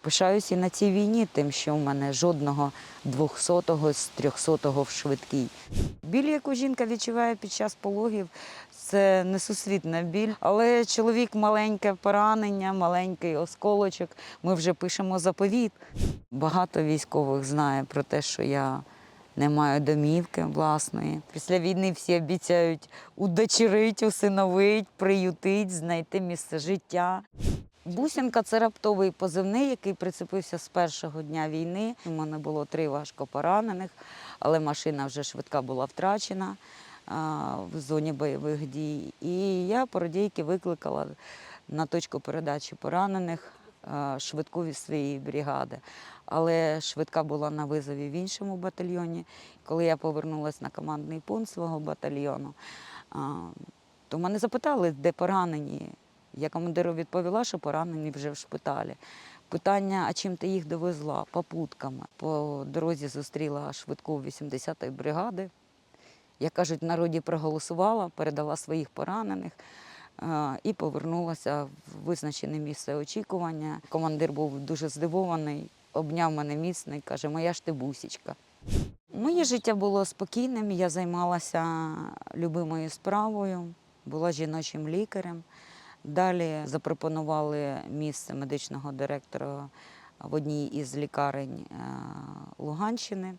Пишаюся і на цій війні, тим, що в мене жодного 200-го з 300-го в швидкій. Біль, яку жінка відчуває під час пологів, це несусвітна біль. Але чоловік маленьке поранення, маленький осколочок. Ми вже пишемо заповіт. Багато військових знає про те, що я не маю домівки власної. Після війни всі обіцяють удочерить, усиновить, приютить, знайти місце життя. Бусінка це раптовий позивний, який прицепився з першого дня війни. У мене було три важко поранених, але машина вже швидка була втрачена в зоні бойових дій. І я породійки викликала на точку передачі поранених швидку від своєї бригади. Але швидка була на визові в іншому батальйоні. Коли я повернулася на командний пункт свого батальйону, то мене запитали, де поранені. Я командиру відповіла, що поранені вже в шпиталі. Питання, а чим ти їх довезла? Попутками. По дорозі зустріла швидку 80-ї бригади. Я кажуть, в народі проголосувала, передала своїх поранених е, і повернулася в визначене місце очікування. Командир був дуже здивований, обняв мене міцно і каже, моя ж ти бусічка. Моє життя було спокійним, я займалася любимою справою, була жіночим лікарем. Далі запропонували місце медичного директора в одній із лікарень е, Луганщини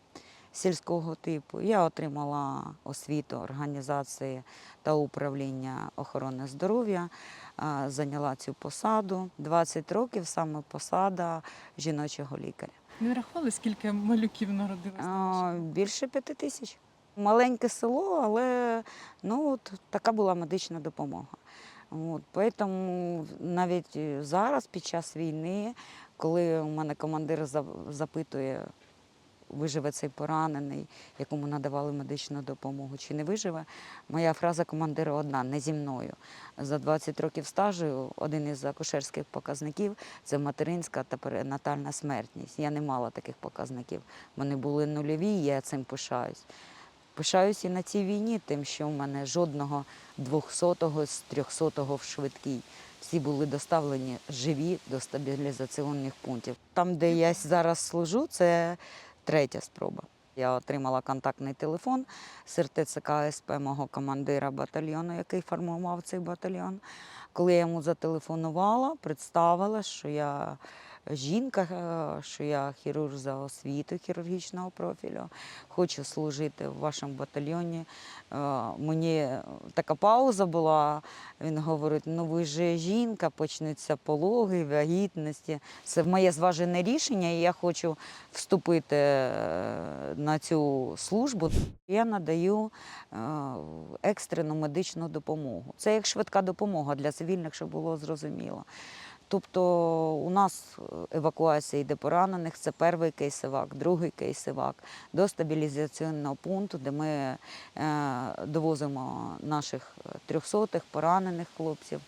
сільського типу. Я отримала освіту організації та управління охорони здоров'я, е, зайняла цю посаду. 20 років саме посада жіночого лікаря. Не рахували, скільки малюків народилось? А, Більше п'яти тисяч. Маленьке село, але ну, от, така була медична допомога. От, тому навіть зараз, під час війни, коли у мене командир запитує, виживе цей поранений, якому надавали медичну допомогу, чи не виживе, моя фраза командира одна не зі мною. За 20 років стажу один із акушерських показників це материнська та перинатальна смертність. Я не мала таких показників. Вони були нульові, я цим пишаюсь. Пишаюсь і на цій війні, тим, що в мене жодного 200-го з 300-го в швидкій. Всі були доставлені живі до стабілізаційних пунктів. Там, де я зараз служу, це третя спроба. Я отримала контактний телефон з РТЦК СП мого командира батальйону, який формував цей батальйон. Коли я йому зателефонувала, представила, що я жінка, е, що я хірург за освітою хірургічного профілю, хочу служити в вашому батальйоні. Е, Мені така пауза була. Він говорить: ну ви ж жінка, почнуться пологи, вагітності. Це моє зважене рішення, і я хочу вступити е, на цю службу. Я надаю екстрену медичну допомогу. Це як швидка допомога для цивільних, щоб було зрозуміло. Тобто у нас евакуація йде поранених, це перший кейсивак, другий кейсивак, до стабілізаційного пункту, де ми е, довозимо наших трьохсотих поранених хлопців,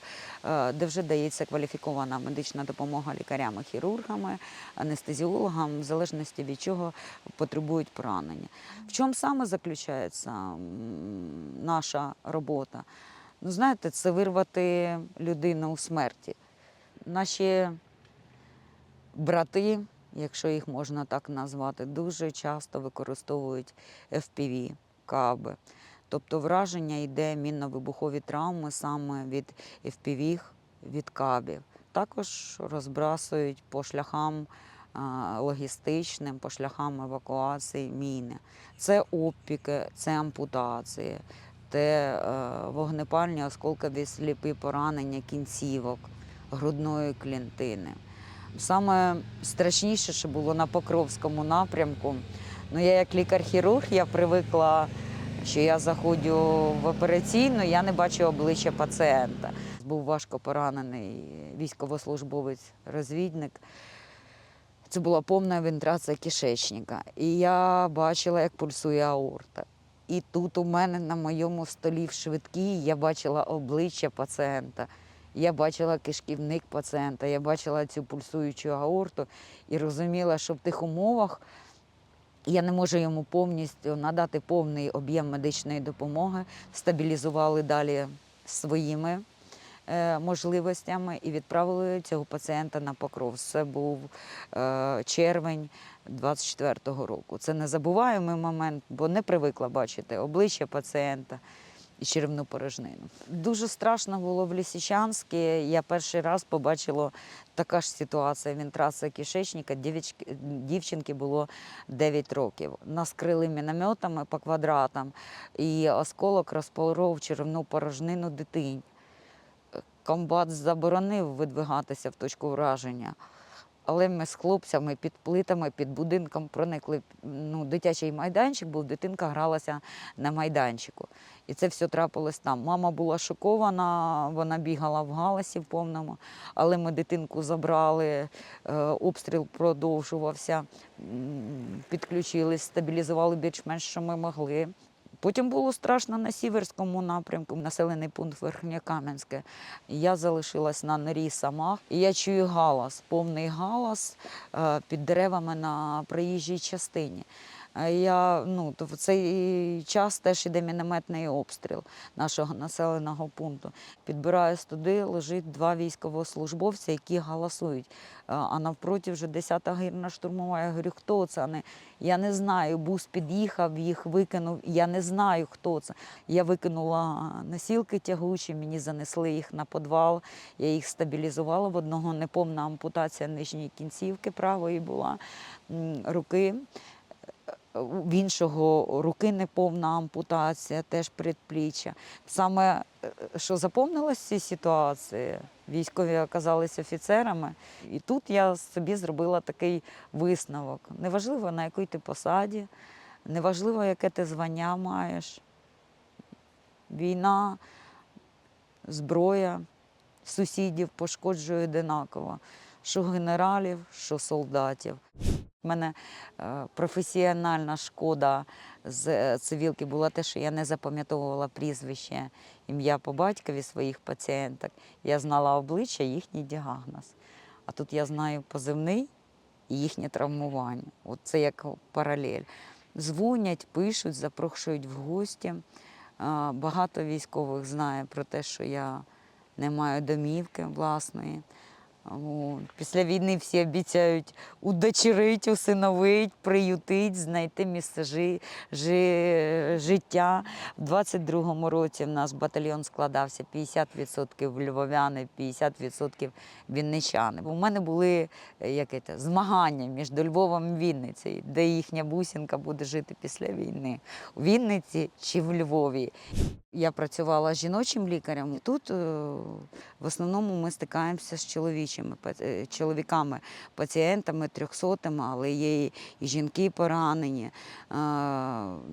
е, де вже дається кваліфікована медична допомога лікарями, хірургами, анестезіологам, в залежності від чого потребують поранення. В чому саме заключається наша робота? Ну, знаєте, це вирвати людину у смерті. Наші брати, якщо їх можна так назвати, дуже часто використовують FPV, каби. Тобто враження йде мінно-вибухові травми саме від FPV, від кабів. Також розбрасують по шляхам логістичним, по шляхам евакуації міни. Це опіки, це ампутації, це е, вогнепальні осколкові сліпі поранення кінцівок грудної клітини. Саме страшніше, що було на Покровському напрямку. Ну, я як лікар-хірург, я привикла, що я заходжу в операційну, я не бачу обличчя пацієнта. Був важко поранений військовослужбовець-розвідник. Це була повна вентрація кишечника. І я бачила, як пульсує аорта. І тут у мене на моєму столі в швидкій я бачила обличчя пацієнта. Я бачила кишківник пацієнта, я бачила цю пульсуючу аорту і розуміла, що в тих умовах я не можу йому повністю надати повний об'єм медичної допомоги. Стабілізували далі своїми е, можливостями і відправили цього пацієнта на покров. Це був е, червень 24-го року. Це незабуваємий момент, бо не привикла бачити обличчя пацієнта і черевну порожнину. Дуже страшно було в Лісичанську. Я перший раз побачила така ж ситуація. Вінтрація кишечника. Дівчинки було 9 років. Нас крили мінометами по квадратам, і осколок розпоров черевну порожнину дитині. Комбат заборонив видвигатися в точку враження. Але ми з хлопцями під плитами, під будинком проникли. Ну, дитячий майданчик був, дитинка гралася на майданчику. І це все трапилось там. Мама була шокована, вона бігала в галасі в повному, але ми дитинку забрали, е, обстріл продовжувався, підключились, стабілізували більш-менш, що ми могли. Потім було страшно на Сіверському напрямку, населений пункт Верхньокам'янське. Я залишилась на норі сама, і я чую галас, повний галас е, під деревами на проїжджій частині. Е, Я, ну, в цей час теж іде мінометний обстріл нашого населеного пункту. Підбираюсь туди, лежить два військовослужбовця, які галасують. Е, А навпроти вже 10-та гірна штурмова. Я говорю, хто це? Вони, я не знаю. Бус під'їхав, їх викинув. Я не знаю, хто це. Я викинула носілки тягучі, мені занесли їх на підвал. Я їх стабілізувала. В одного неповна ампутація нижньої кінцівки правої була руки. В іншого руки неповна ампутація, теж предпліччя. Саме е, що запомнилось в цій ситуації, військові оказалися офіцерами, і тут я собі зробила такий висновок. Неважливо, на якій ти посаді, неважливо, яке ти звання маєш. Війна, зброя сусідів пошкоджує одинаково, що генералів, що солдатів. У мене е, професіональна шкода з е, цивілки була те, що я не запам'ятовувала прізвище, ім'я по батькові своїх пацієнток. Я знала обличчя, їхній діагноз. А тут я знаю позивний і їхнє травмування. От це як паралель. Дзвонять, пишуть, запрошують в гості. Е, Багато військових знає про те, що я не маю домівки власної. Після війни всі обіцяють удочерить, усиновить, приютить, знайти місце жи, жи, життя. У 22-му році в нас батальйон складався 50% львов'яни, 50% вінничани. У мене були е, як це, змагання між Львовом і Вінницею, де їхня бусинка буде жити після війни. У Вінниці чи в Львові. Я працювала жіночим лікарем. Тут е, в основному ми стикаємося з чоловічими паці- е, чоловіками, пацієнтами, трьохсотими, але є і, жінки поранені. Е,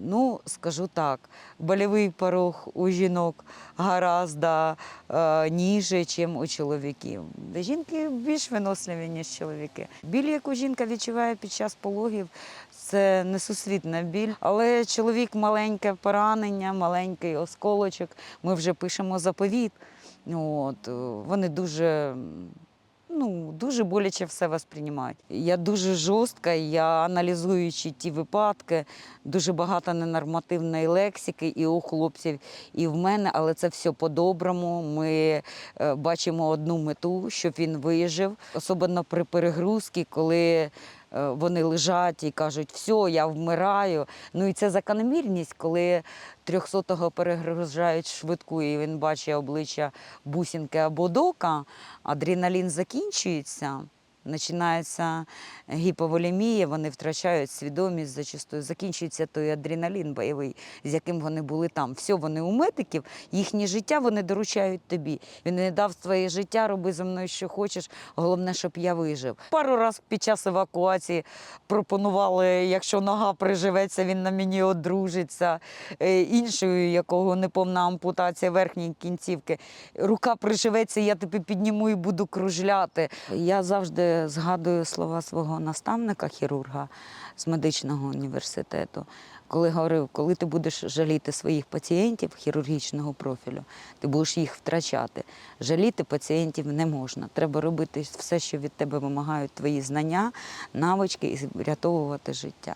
ну, скажу так, больовий порог у жінок гораздо е, ніже, ніж у чоловіків. Жінки більш виносливі, ніж чоловіки. Біль, яку жінка відчуває під час пологів, це несусвітна біль. Але чоловік маленьке поранення, маленький осколочок. Ми вже пишемо заповіт. От, вони дуже. Ну, дуже боляче все восприймають. Я дуже жорстка, я аналізуючи ті випадки, дуже багато ненормативної лексики і у хлопців, і в мене, але це все по-доброму. Ми е, бачимо одну мету, щоб він вижив, особливо при перегрузці, коли вони лежать і кажуть, все, я вмираю. Ну і це закономірність, коли 300-го перегружають швидку, і він бачить обличчя бусінки або дока, адреналін закінчується. Починається гіповолемія, вони втрачають свідомість зачастую. Закінчується той адреналін бойовий, з яким вони були там. Все, вони у медиків, їхнє життя вони доручають тобі. Він не дав своє життя, роби зі мною, що хочеш. Головне, щоб я вижив. Пару разів під час евакуації пропонували, якщо нога приживеться, він на мені одружиться. Е, Іншою, якого неповна ампутація верхньої кінцівки. Рука приживеться, я тебе підніму і буду кружляти. Я завжди згадую слова свого наставника, хірурга з медичного університету, коли говорив, коли ти будеш жаліти своїх пацієнтів хірургічного профілю, ти будеш їх втрачати. Жаліти пацієнтів не можна. Треба робити все, що від тебе вимагають твої знання, навички і врятовувати життя.